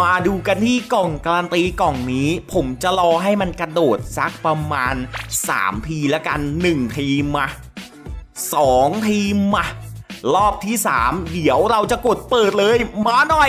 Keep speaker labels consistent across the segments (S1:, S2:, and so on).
S1: มาดูกันที่กล่องการันตีกล่องนี้ ผมจะรอให้มันกระโดดสักประมาณ 3 ทีละกัน 1 ทีมา 2 ทีมารอบที่ 3 เดี๋ยวเราจะกดเปิดเลย มาหน่อย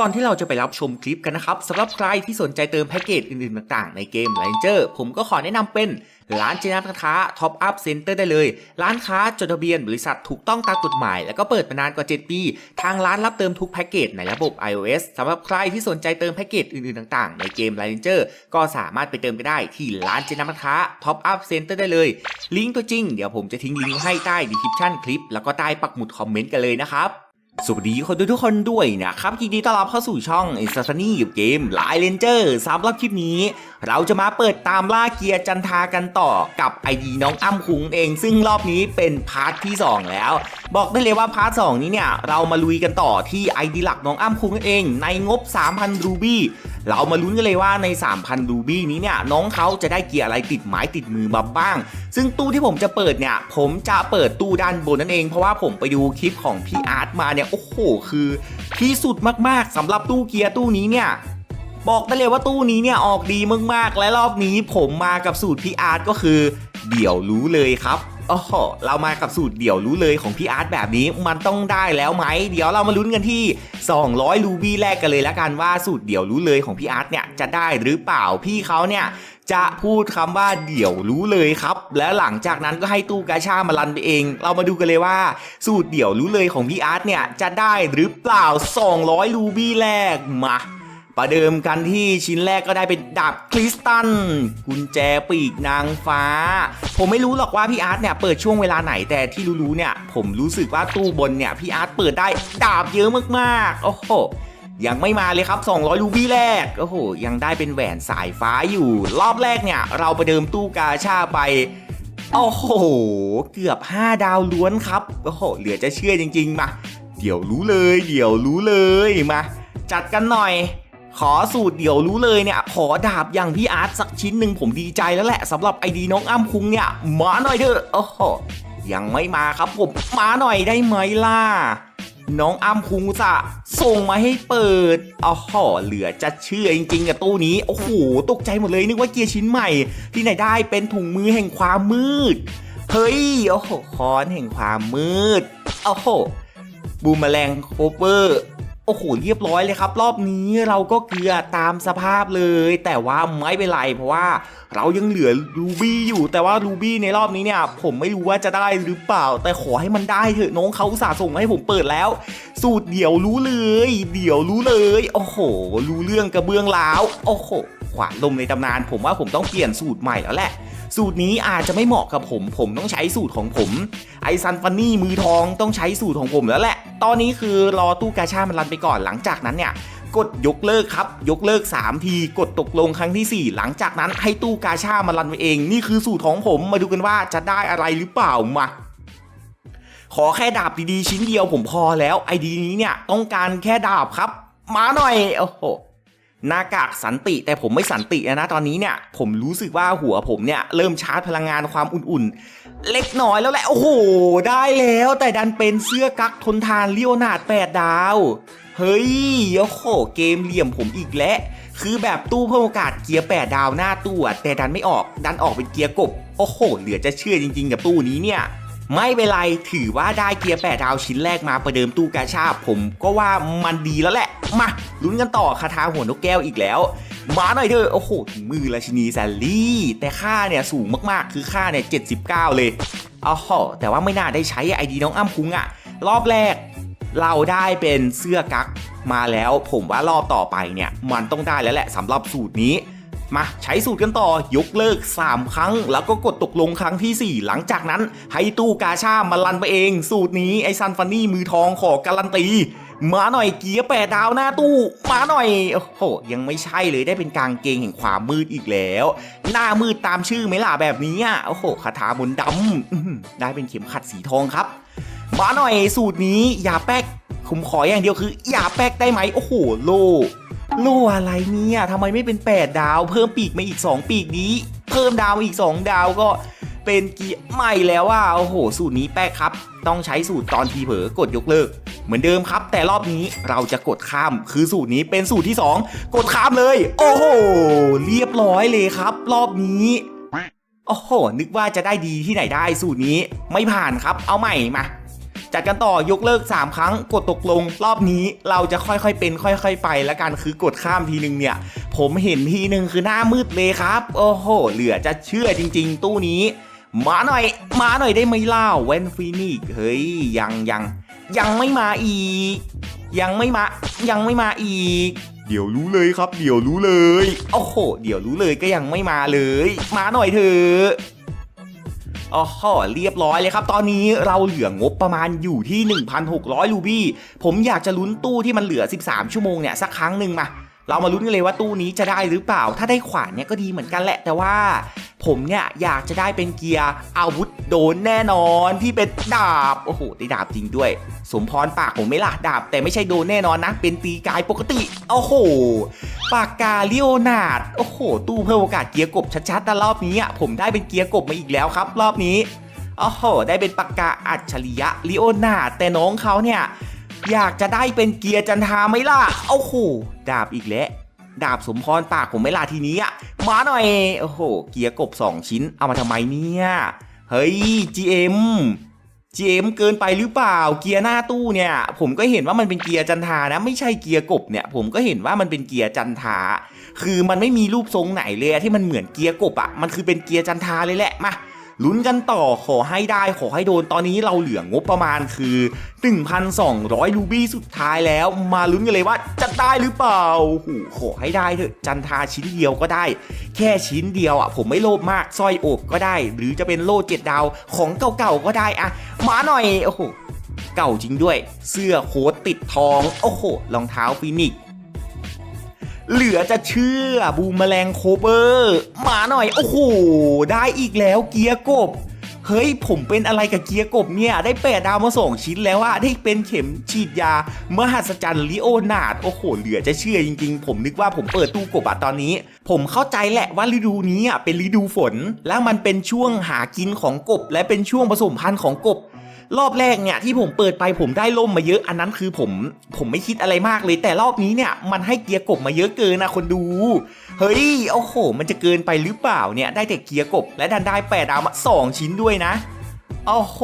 S1: ก่อนที่เราจะไปรับชมคลิปกันนะครับสำหรับใครที่สนใจเติมแพ็กเกจอื่นๆ ต่างๆ ในเกม Ranger ผมก็ขอแนะนำเป็นร้านเจนับค้า Top Up Center ได้เลย ร้านค้าจดทะเบียนบริษัทถูกต้องตามกฎหมาย แล้วก็เปิดมานานกว่า 7 ปี ทางร้านรับเติมทุกแพ็กเกจในระบบ iOS สำหรับใครที่สนใจเติมแพ็กเกจอื่นๆ ต่างๆ ในเกม Ranger ก็สามารถไปเติมกันได้ที่ร้านเจนับค้า Top Up Center ได้เลย ลิงก์ตัวจริงเดี๋ยวผมจะทิ้งลิงก์ให้ใต้ดีคริปชั่นคลิปแล้วก็ใต้ปักหมุดคอมเมนต์กันเลยนะครับ สวัสดีคนดูทุกคนด้วยนะครับยินดีต้อนรับเข้าสู่ช่อง i n s t a n y กับเกมไลเลนเจอร์สำหรับคลิปนี้ เราจะมาเปิดตามล่าเกียร์จันทากันต่อกับไอดีน้องอ้ำคุงเอง ซึ่งรอบนี้เป็นพาร์ทที่ 2 แล้ว บอกได้เลยว่าพาร์ทสนี้เนี่ย เรามาลุยกันต่อที่ไอดีหลักน้องอ้ำคุงเอง ในงบ 3,000รูบี้ เรามาลุ้นกันเลยว่าใน 3,000 รูบี้นี้เนี่ยน้องเขาจะได้เกียร์อะไรติดไม้ติดมือมาบ้าง ซึ่งตู้ที่ผมจะเปิดเนี่ยผมจะเปิดตู้ด้านบนนั่นเองเพราะว่าผมไปดูคลิปของพี่อาร์ตมาเนี่ยโอ้โหคือที่สุดมากๆสำหรับตู้เกียร์ตู้นี้เนี่ยบอกได้เลยว่าตู้นี้เนี่ยออกดีมากๆ และรอบนี้ผมมากับสูตรพี่อาร์ตก็คือ เดี๋ยวรู้เลยครับ โอ้โหเรามากับสูตรเดี๋ยวรู้เลยของพี่อาร์ตแบบนี้มันต้องได้แล้วไหม เดี๋ยวเรามาลุ้นกันที่ 200 รูบี้แรกกันเลยแล้วกันว่าสูตรเดี๋ยวรู้เลยของพี่อาร์ตเนี่ยจะได้หรือเปล่าพี่เขาเนี่ยจะพูดคำว่าเดี๋ยวรู้เลยครับ แล้วหลังจากนั้นก็ให้ตู้กาชามารันไปเอง เรามาดูกันเลยว่า สูตรเดี๋ยวรู้เลยของพี่อาร์ตเนี่ยจะได้หรือเปล่า 200 รูบี้แรกมา ประเดิมกันที่ชิ้นแรกก็ได้เป็นดาบคริสตัลกุญแจปีกนางฟ้า ผมไม่รู้หรอกว่าพี่อาร์ตเนี่ยเปิดช่วงเวลาไหนแต่ที่รู้ๆเนี่ย ผมรู้สึกว่าตู้บนเนี่ยพี่อาร์ตเปิดได้ดาบเยอะมากๆ โอ้โหยังไม่มาเลยครับ 200 รูบี้แรก โอ้โห ยังได้เป็นแหวนสายฟ้าอยู่ รอบแรกเนี่ย เราประเดิมตู้กาชาไป โอ้โห เกือบ 5 ดาวล้วนครับ โอ้โห เหลือจะเชื่อจริง ๆ มา เดี๋ยวรู้เลย เดี๋ยวรู้เลย มา จัดกันหน่อย ขอสูตรเดี๋ยวรู้เลยเนี่ย ขอดาบอย่างพี่อาร์ตสักชิ้นหนึ่งผมดีใจแล้วแหละสำหรับไอดีน้องอ้ำคุงเนี่ย มาหน่อยเถอะโอ้โหยังไม่มาครับผมมาหน่อยได้ไหมล่ะ น้องอ้ำคุงจะส่งมาให้เปิดอ๋อหเหลือจะเชื่อจริงๆกับตู้นี้ โอ้โห ตกใจหมดเลยนึกว่าเกียร์ชิ้นใหม่ ที่ไหนได้เป็นถุงมือแห่งความมืด เฮ้ย โอ้โหคอนแห่งความมืด โอ้โหบูมแมลงโคเปอร์ โอ้โหเรียบร้อยเลยครับ รอบนี้เราก็เกลือตามสภาพเลย แต่ว่าไม่เป็นไรเพราะว่าเรายังเหลือรูบี้อยู่แต่ว่ารูบี้ในรอบนี้เนี่ย ผมไม่รู้ว่าจะได้หรือเปล่า แต่ขอให้มันได้เถอะน้องเขาสาส่งมาให้ผมเปิดแล้ว สูตรเดี๋ยวรู้เลย เดี๋ยวรู้เลย โอ้โห รู้เรื่องกระเบื้องล้าวโอ้โหขวานลมในตำนาน ผมว่าผมต้องเปลี่ยนสูตรใหม่แล้วแหละ สูตรนี้อาจจะไม่เหมาะกับผม ผมต้องใช้สูตรของผม ไอซันฟันนี่มือทองต้องใช้สูตรของผมแล้วแหละ ตอนนี้คือรอตู้กาชามันรันไปก่อนหลังจากนั้นเนี่ยกดยกเลิกครับ ยกเลิก 3 ที กดตกลงครั้งทีสี่4 หลังจากนั้นให้ตู้กาชามันรันไปเอง นี่คือสูตรของผมมาดูกันว่าจะได้อะไรหรือเปล่ามาขอแค่ดาบดีๆ ชิ้นเดียวผมพอแล้วไอดีนี้เนี่ย ต้องการแค่ดาบครับ มาหน่อย โอ้โห หน้ากากสันติแต่ผมไม่สันติแล้วนะตอนนี้เนี่ยผมรู้สึกว่าหัวผมเนี่ยเริ่มชาร์จพลังงานความอุ่นๆ เล็กน้อยแล้วแหละ โอ้โห ได้แล้วแต่ดันเป็นเสื้อกั๊กทนทานเลี้ยวนาด8ดาว เฮ้ยโอ้โหเกมเหลี่ยมผมอีกแล้ว คือแบบตู้เพิ่มโอกาสเกียร์8ดาวหน้าตู้แต่ดันไม่ออกดันออกเป็นเกียร์กบ โอ้โห เหลือจะเชื่อจริงๆ กับตู้นี้เนี่ย ไม่เป็นไรถือว่าได้เกียร์แปดดาวชิ้นแรกมาประเดิมตู้กาชาผมก็ว่ามันดีแล้วแหละ มาลุ้นกันต่อคาถาหัวนกแก้วอีกแล้ว มาหน่อยเถอะโอ้โหถึงมือราชินีแซลลี่ แต่ค่าเนี่ยสูงมากๆ คือค่าเนี่ย79 เลยเอ๋อแต่ว่าไม่น่าได้ใช้ไอดีน้องอ้ำคุ้งอะรอบแรก เราได้เป็นเสื้อกั๊กมาแล้วผมว่ารอบต่อไปเนี่ย มันต้องได้แล้วแหละสำหรับสูตรนี้ มาใช้สูตรกันต่อยกเลิก 3 ครั้ง แล้วก็กดตกลงครั้งทีสี่ 4 หลังจากนั้น ให้ตู้กาชามาลันไปเอง สูตรนี้ไอซันฟันนี่มือทองขอการันตีมาหน่อยเกียร์แปดดาวหน้าตู้มาหน่อยโอ้โหยังไม่ใช่เลยได้เป็นกางเกงแห่งความมืดอีกแล้ว หน้ามืดตามชื่อไหมล่ะแบบนี้อะโอ้โหคาถามนดำได้เป็นเข็มขัดสีทองครับ มาหน่อยสูตรนี้อย่าแป๊กผมขออย่างเดียวคือ อย่าแป๊กได้ไหมโอ้โหโล ลอะไรเนี่ยทำไมไม่เป็น 8 ดาว เพิ่มปีกมาอีก 2 ปีกนี้ เพิ่มดาวมาอีก 2 ดาวก็เป็นเกียร์ใหม่แล้วว่าโอ้โห สูตรนี้แป๊กครับ ต้องใช้สูตรตอนทีเผลอกดยกเลิก เหมือนเดิมครับ แต่รอบนี้เราจะกดข้ามคือสูตรนี้เป็นสูตรที่ 2 กดข้ามเลย โอ้โห เรียบร้อยเลยครับ รอบนี้โอ้โห นึกว่าจะได้ดีที่ไหนได้สูตรนี้ไม่ผ่านครับ เอาใหม่มา จัดกันต่อยกเลิก 3 ครั้งกดตกลง รอบนี้เราจะค่อยๆเป็น ค่อย ๆ ไปแล้วกันคือกดข้ามทีนึงเนี่ย ผมเห็นทีนึงคือหน้ามืดเลยครับ โอ้โห เหลือจะเชื่อจริง ๆ ตู้นี้ มาหน่อย มาหน่อยได้ไหมเล่าเวนฟินิกเฮ้ยยังยังยังไม่มาอีก ยังไม่มา ยังไม่มาอีกเดี๋ยวรู้เลยครับ เดี๋ยวรู้เลย โอ้โห เดี๋ยวรู้เลยก็ยังไม่มาเลย มาหน่อยเถอะ อ๋อเรียบร้อยเลยครับ ตอนนี้เราเหลืองบประมาณอยู่ที่ 1,600 รูบี้ผมอยากจะลุ้นตู้ที่มันเหลือ 13 ชั่วโมงเนี่ยสักครั้งหนึ่งมาเรามาลุ้นกันเลยว่าตู้นี้จะได้หรือเปล่า ถ้าได้ขวานเนี่ยก็ดีเหมือนกันแหละ แต่ว่า ผมเนี่ยอยากจะได้เป็นเกียร์อาวุธโดนแน่นอนที่เป็นดาบ โอ้โหได้ดาบจริงด้วย สมพรปากผมไม่ล่ะดาบ แต่ไม่ใช่โดนแน่นอนนะ เป็นตีกายปกติ โอ้โห ปากกาลิโอนาด โอ้โห ตู้เพิ่มโอกาสเกียร์กบชัดๆแต่รอบนี้อะผมได้เป็นเกียร์กบมาอีกแล้วครับ รอบนี้โอ้โห ได้เป็นปากกาอัจฉริยะลิโอนาดแต่น้องเขาเนี่ย อยากจะได้เป็นเกียร์จันทาไหมล่ะ โอ้โห ดาบอีกแล้ว ดาบสมพรปากผมไม่ลาทีนี้อะ มาหน่อย โอ้โห เกียร์กบ 2 ชิ้น เอามาทำไมเนี่ย เฮ้ย GM GM เกินไปหรือเปล่า เกียร์หน้าตู้เนี่ย ผมก็เห็นว่ามันเป็นเกียร์จันทานะ ไม่ใช่เกียร์กบเนี่ย ผมก็เห็นว่ามันเป็นเกียร์จันทา คือมันไม่มีรูปทรงไหนเลยที่มันเหมือนเกียร์กบอะมันคือเป็นเกียร์จันทาเลยแหละ มา ลุ้นกันต่อขอให้ได้ขอให้โดนตอนนี้เราเหลืองบประมาณคือ 1,200 รูบี้สุดท้ายแล้วมาลุ้นกันเลยว่าจะได้หรือเปล่าขอให้ได้เถอะจันทาชิ้นเดียวก็ได้ แค่ชิ้นเดียวอะผมไม่โลภมากสร้อยอบก็ได้ หรือจะเป็นโล่เจ็ดดาวของเก่าๆก็ได้อะมาหน่อยโอ้โหเก่าจริงด้วย เสื้อโค้ทติดทอง โอ้โหรองเท้าฟินิก เหลือจะเชื่อบูมแมลงโคเบอร์มาหน่อย โอ้โห ได้อีกแล้วเกียร์กบ เฮ้ย ผมเป็นอะไรกับเกียร์กบเนี่ย ได้แปดดาวมาสองชิ้นแล้วอะได้เป็นเข็มฉีดยามหัศจรรย์ลิโอนาดโอ้โห เหลือจะเชื่อจริงๆ ผมนึกว่าผมเปิดตู้กบอะตอนนี้ ผมเข้าใจแหละว่าฤดูนี้อะเป็นฤดูฝน แล้วมันเป็นช่วงหากินของกบ และเป็นช่วงผสมพันธุ์ของกบ รอบแรกเนี่ยที่ผมเปิดไปผมได้ล่มมาเยอะอันนั้นคือผมผมไม่คิดอะไรมากเลย แต่รอบนี้เนี่ยมันให้เกียร์กบมาเยอะเกินนะคนดู เฮ้ยโอ้โห มันจะเกินไปหรือเปล่าเนี่ยได้แต่เกียร์กบและดันได้แปดดาวมาสองชิ้นด้วยนะโอ้โห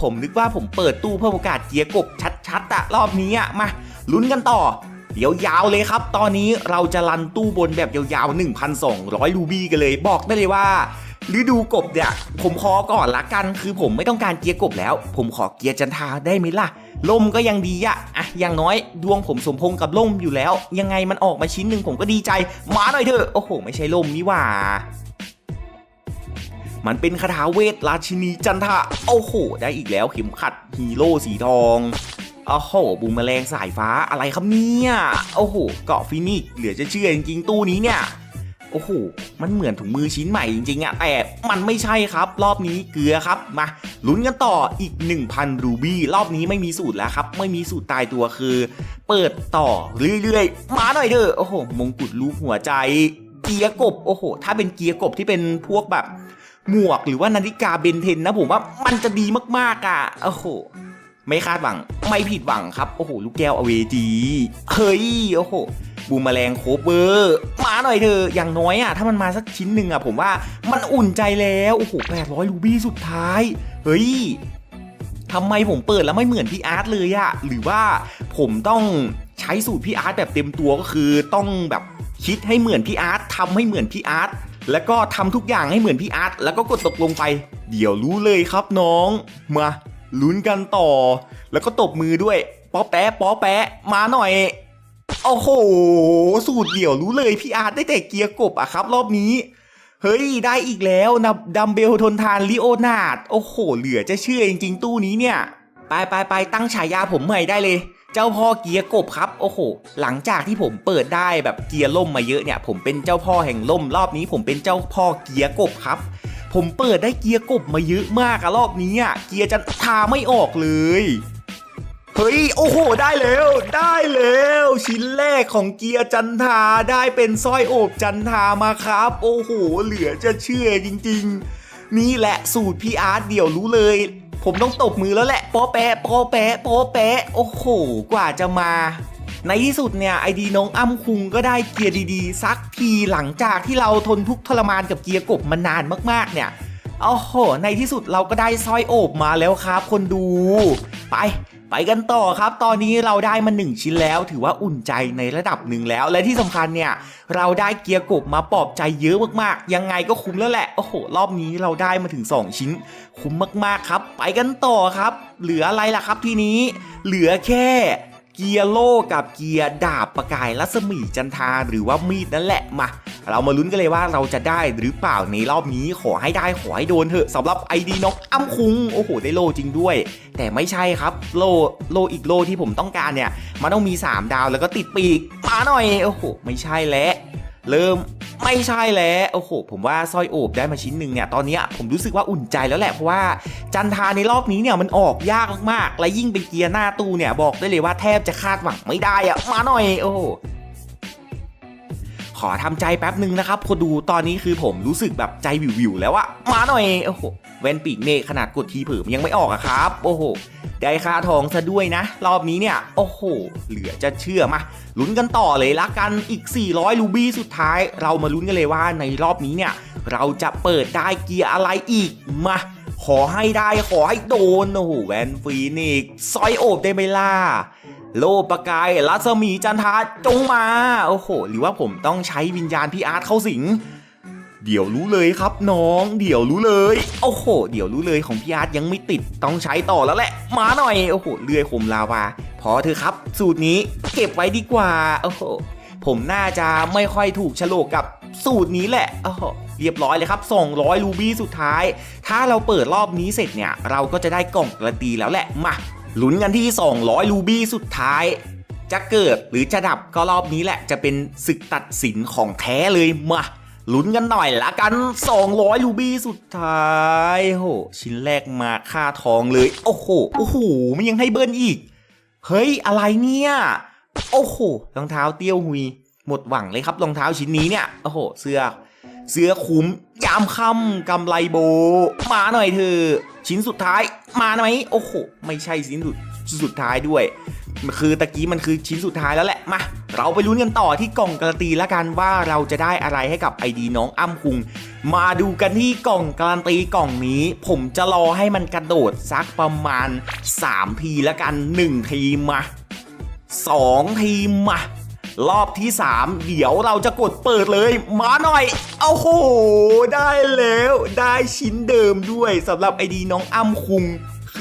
S1: ผมนึกว่าผมเปิดตู้เพิ่มโอกาสเกียร์กบชัดๆอะรอบนี้อะมาลุ้นกันต่อ เดี๋ยวยาวเลยครับ ตอนนี้เราจะรันตู้บนแบบยาวๆ 1,200 รูบี้กันเลย บอกได้เลยว่า ฤดูกบเนี่ยผมขอก่อนละกัน คือผมไม่ต้องการเกียร์กบแล้ว ผมขอเกียร์จันทาได้ไหมล่ะล่มก็ยังดีอะอะอย่างน้อยดวงผมสมพงกับล่มอยู่แล้ว ยังไงมันออกมาชิ้นหนึ่งผมก็ดีใจมาหน่อยเถอะโอ้โห ไม่ใช่ล่มนี่ว่ามันเป็นคาถาเวทราชินีจันทะโอ้โห ได้อีกแล้วเข็มขัดฮีโร่สีทองโอ้โหบูมแมลงสายฟ้าอะไรครับเนี่ย โอ้โห เกาะฟินิกเหลือจะเชื่อจริงๆตู้นี้เนี่ย โอ้โห มันเหมือนถุงมือชิ้นใหม่จริงๆอะแต่มันไม่ใช่ครับ รอบนี้เกลือครับ มาลุ้นกันต่ออีก 1,000 รูบี้ รอบนี้ไม่มีสูตรแล้วครับ ไม่มีสูตรตายตัวคือ เปิดต่อเรื่อยๆ มาหน่อยเถอะ โอ้โห มงกุฎรูปหัวใจ เกียร์กบ โอ้โห ถ้าเป็นเกียร์กบที่เป็นพวกแบบ หมวกหรือว่านาฬิกาเบนเทนนะผมว่ามันจะดีมากๆอะโอ้โหไม่คาดหวัง ไม่ผิดหวังครับ โอ้โห ลูกแก้วอเวจี เฮ้ย โอ้โห บูมแมลงโคเบอร์มาหน่อยเถอะอย่างน้อยอะถ้ามันมาสักชิ้นหนึ่งอะผมว่ามันอุ่นใจแล้วโอ้โหแปดร้อยรูบี้สุดท้าย เฮ้ย
S2: ทำไมผมเปิดแล้วไม่เหมือนพี่อาร์ตเลยอะหรือว่าผมต้องใช้สูตรพี่อาร์ตแบบเต็มตัวก็คือต้องแบบคิดให้เหมือนพี่อาร์ตทำให้เหมือนพี่อาร์ตแล้วก็ทำทุกอย่างให้เหมือนพี่อาร์ตแล้วก็กดตกลงไป เดี๋ยวรู้เลยครับน้องมาลุ้นกันต่อ แล้วก็ตบมือด้วยป๊อแปะป๊อแปะมาหน่อย โอ้โห สูตรเดี่ยวรู้เลยพี่อาร์ตได้แต่เกียร์กบอะครับ รอบนี้ เฮ้ย ได้อีกแล้วนะดัมเบลทนทานลิโอนาดโอ้โห เหลือจะเชื่อจริง ๆ ตู้นี้เนี่ย ไปไปไปตั้งฉายาผมใหม่ได้เลย เจ้าพ่อเกียร์กบครับ โอ้โห หลังจากที่ผมเปิดได้แบบเกียร์ล่มมาเยอะเนี่ย ผมเป็นเจ้าพ่อแห่งล่ม รอบนี้ผมเป็นเจ้าพ่อเกียร์กบครับ ผมเปิดได้เกียร์กบมาเยอะมากอะรอบนี้อะเกียร์จะทาไม่ออกเลย เฮ้ย โอ้โห ได้แล้ว ได้แล้ว ชิ้นแรกของเกียร์จันทาได้เป็นสร้อยโอบจันทามาครับ โอ้โห เหลือจะเชื่อจริง ๆ นี่แหละสูตรพี่อาร์ตเดี๋ยวรู้เลย ผมต้องตบมือแล้วแหละปอแปะปอแปะปอแปะโอ้โห กว่าจะมา ในที่สุดเนี่ยไอดีน้องอ้ำคุงก็ได้เกียร์ดีๆสักทีหลังจากที่เราทนทุกข์ทรมานกับเกียร์กบมานานมากๆเนี่ยโอ้โห ในที่สุดเราก็ได้สร้อยโอบมาแล้วครับ คนดู ไป ไปกันต่อครับ ตอนนี้เราได้มาหนึ่งชิ้นแล้ว ถือว่าอุ่นใจในระดับหนึ่งแล้ว และที่สำคัญเนี่ย เราได้เกียร์กบมาปลอบใจเยอะมากๆ ยังไงก็คุ้มแล้วแหละ โอ้โห รอบนี้เราได้มาถึง 2 ชิ้น คุ้มมากๆครับ ไปกันต่อครับ เหลืออะไรล่ะครับทีนี้ เหลือแค่ เกียร์โล่กับเกียร์ดาบประกายรัศมีจันทาหรือว่ามีดนั่นแหละมา เรามาลุ้นกันเลยว่าเราจะได้หรือเปล่าในรอบนี้ขอให้ได้ขอให้โดนเถอะสำหรับไอดีนกอ้ำคุงโอ้โหได้โล่จริงด้วย แต่ไม่ใช่ครับโล่โล่อีกโล่ที่ผมต้องการเนี่ย มันต้องมี 3 ดาวแล้วก็ติดปีกมาหน่อยโอ้โหไม่ใช่แล้ว เริ่มไม่ใช่แล้วโอ้โหผมว่าสร้อยโอบได้มาชิ้นหนึ่งเนี่ยตอนนี้ผมรู้สึกว่าอุ่นใจแล้วแหละเพราะว่าจันทาในรอบนี้เนี่ยมันออกยากมากๆและยิ่งเป็นเกียร์หน้าตู้เนี่ยบอกได้เลยว่าแทบจะคาดหวังไม่ได้อะมาหน่อยโอ้ ขอทำใจแป๊บหนึ่งนะครับคนดูตอนนี้คือผมรู้สึกแบบใจวิวๆแล้วอะมาหน่อยโอ้โหแวนปีกเมฆขนาดกดทีเผิมยังไม่ออกอะครับ โอ้โหได้ค่าทองซะด้วยนะ รอบนี้เนี่ย โอ้โห เหลือจะเชื่อมาลุ้นกันต่อเลยละกันอีก 400รูบี้สุดท้าย เรามาลุ้นกันเลยว่าในรอบนี้เนี่ย เราจะเปิดได้เกียร์อะไรอีกมาขอให้ได้ขอให้โดนโอ้โหแวนฟีนิกซ์ซอยโอบได้ไหมล่ะ โลประกายรัศมีจันทาจงมา โอ้โห หรือว่าผมต้องใช้วิญญาณพี่อาร์ตเข้าสิง เดี๋ยวรู้เลยครับน้อง เดี๋ยวรู้เลย โอ้โห เดี๋ยวรู้เลยของพี่อาร์ตยังไม่ติด ต้องใช้ต่อแล้วแหละ มาหน่อย โอ้โห เลื่อยคมลาวา พอเถอครับ สูตรนี้เก็บไว้ดีกว่า โอ้โห ผมน่าจะไม่ค่อยถูกฉลกกับสูตรนี้แหละโอ้โหเรียบร้อยเลยครับ 200 รูบี้สุดท้าย ถ้าเราเปิดรอบนี้เสร็จเนี่ย เราก็จะได้กล่องกรันตีแล้วแหละ มา ลุ้นกันที่ 200 รูบี้สุดท้าย จะเกิดหรือจะดับก็รอบนี้แหละจะเป็นศึกตัดสินของแท้เลยมาลุ้นกันหน่อยละกัน 200 รูบี้สุดท้ายโหชิ้นแรกมาค่าทองเลย โอ้โหโอ้โหมันยังให้เบิ้ลอีก เฮ้ย อะไรเนี่ย โอ้โหรองเท้าเตี้ยวหุย หมดหวังเลยครับรองเท้าชิ้นนี้เนี่ย โอ้โห เสื้อ เสื้อคุ้มยามค่ำกำไรโบ มาหน่อยเธอะ ชิ้นสุดท้ายมาไหมโอ้โห ไม่ใช่ชิ้นสุดสุดท้ายด้วย คือตะกี้มันคือชิ้นสุดท้ายแล้วแหละ มา เราไปลุ้นกันต่อที่กล่องการันตีละกันว่าเราจะได้อะไรให้กับไอดีน้องอ้ำคุง มาดูกันที่กล่องการันตีกล่องนี้ ผมจะรอให้มันกระโดดสักประมาณ 3 ทีละกัน 1 ทีมา 2 ทีมา รอบที่ 3 เดี๋ยวเราจะกดเปิดเลยมาหน่อยโอ้โห ได้แล้ว ได้ชิ้นเดิมด้วยสำหรับไอดีน้องอ้ำคุง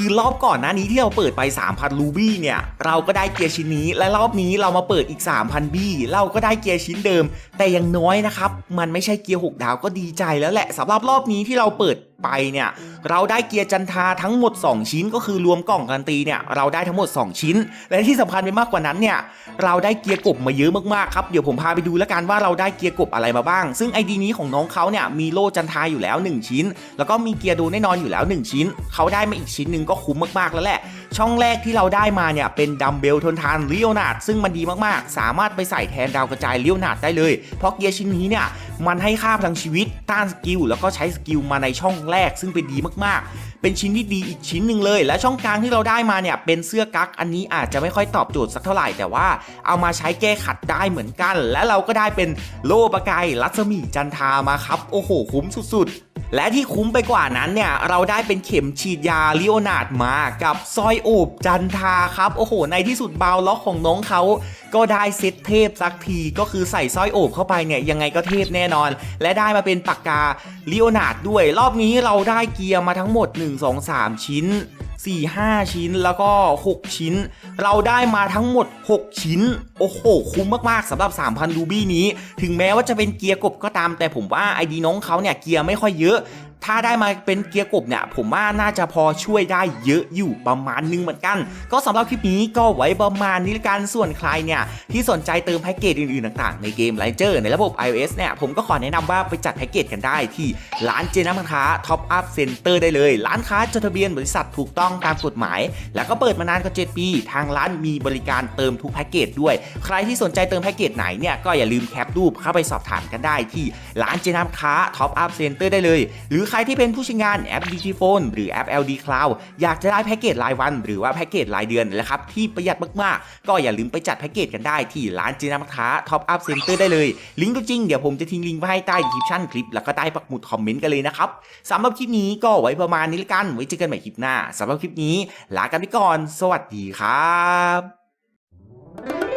S2: คือรอบก่อนหน้านี้ที่เราเปิดไป 3,000 รูบี้เนี่ย เราก็ได้เกียร์ชิ้นนี้ และรอบนี้เรามาเปิดอีก 3,000 บี้ เราก็ได้เกียร์ชิ้นเดิม แต่ยังน้อยนะครับ มันไม่ใช่เกียร์ 6 ดาวก็ดีใจแล้วแหละสำหรับรอบนี้ที่เราเปิดไปเนี่ยเราได้เกียร์จันทาทั้งหมด 2 ชิ้นก็คือรวมกล่องการันตีเนี่ยเราได้ทั้งหมด 2 ชิ้น และที่สำคัญไปมากกว่านั้นเนี่ยเราได้เกียร์กบมาเยอะมากๆครับเดี๋ยวผมพาไปดูแล้วกันว่าเราได้เกียร์กบอะไรมาบ้าง ซึ่งไอดีนี้ของน้องเขาเนี่ยมีโล่จันทาอยู่แล้ว 1 ชิ้น แล้วก็มีเกียร์โดแน่นอนอยู่แล้ว 1 ชิ้น เขาได้มาอีกชิ้นหนึ่งก็คุ้มมากๆแล้วแหละ ช่องแรกที่เราได้มาเนี่ยเป็นดัมเบลทนทานเลียวนาดซึ่งมันดีมากๆ สามารถไปใส่แทนดาวกระจายเลียวนาดได้เลย เพราะเกียร์ชิ้นนี้เนี่ยมันให้ค่าพลังชีวิตต้านสกิลแล้วก็ใช้สกิลมาในช่องแรก ซึ่งเป็นดีมากๆเป็นชิ้นที่ดีอีกชิ้นหนึ่งเลย และช่องกลางที่เราได้มาเนี่ยเป็นเสื้อกั๊กอันนี้อาจจะไม่ค่อยตอบโจทย์สักเท่าไหร่แต่ว่าเอามาใช้แก้ขัดได้เหมือนกัน และเราก็ได้เป็นโล่ประกายรัศมีจันทามาครับ โอ้โหคุ้มสุดๆ และที่คุ้มไปกว่านั้นเนี่ย เราได้เป็นเข็มฉีดยาลิโอนาดมากับซอยโอบจันทาครับ โอ้โห ในที่สุดบาวล็อกของน้องเขาก็ได้เซตเทพสักทีก็คือใส่สร้อยโอบเข้าไปเนี่ยยังไงก็เทพแน่นอน และได้มาเป็นปากกาลิโอนาดด้วย รอบนี้เราได้เกียร์มาทั้งหมด 1 2 3 ชิ้น 4 5 ชิ้นแล้วก็ 6 ชิ้น เราได้มาทั้งหมด 6 ชิ้น โอ้โห คุ้มมากๆสำหรับ 3,000 รูบี้นี้ ถึงแม้ว่าจะเป็นเกียร์กบก็ตาม แต่ผมว่าไอดีน้องเขาเนี่ยเกียร์ไม่ค่อยเยอะถ้าได้มาเป็นเกียร์กบเนี่ย ผมว่าน่าจะพอช่วยได้เยอะอยู่ประมาณนึงเหมือนกัน ก็สำหรับคลิปนี้ก็ไว้ประมาณนี้ละกันส่วนใครเนี่ย ที่สนใจเติมแพ็กเกจอื่นๆต่างๆ ในเกมไลเจอร์ในระบบ iOS เนี่ย ผมก็ขอแนะนำว่าไปจัดแพ็กเกจกันได้ที่ร้านเจน้ำค้า Top Up Center ได้เลย ร้านค้าจดทะเบียนบริษัทถูกต้องตามกฎหมาย แล้วก็เปิดมานานกว่า7ปี ทางร้านมีบริการเติมทุกแพ็กเกจด้วยใครที่สนใจเติมแพ็กเกจไหนเนี่ยก็อย่าลืมแคปรูปเข้าไปสอบถามกันได้ที่ร้านเจน้ำค้า Top Up Center ได้เลย หรือใครที่เป็นผู้ใช้งานแอป Digiphone หรือแอป LD Cloud อยากจะได้แพ็กเกจรายวัน หรือว่าแพ็กเกจรายเดือนนะครับที่ประหยัดมากๆ ก็อย่าลืมไปจัดแพ็กเกจกันได้ที่ร้านเจน้ำค้า Top Up Center ได้เลย ลิงก์ตัวจริงเดี๋ยวผมจะทิ้งลิงก์ไว้ให้ใต้ดีคริปชั่นคลิปแล้วก็ใต้ปักหมุดคอมเมนต์กันเลยนะครับสำหรับคลิปนี้ก็ไว้ประมาณนี้ละกันไว้เจอกันใหม่คลิปหน้าสำหรับคลิปนี้ลากันไปก่อน สวัสดีครับ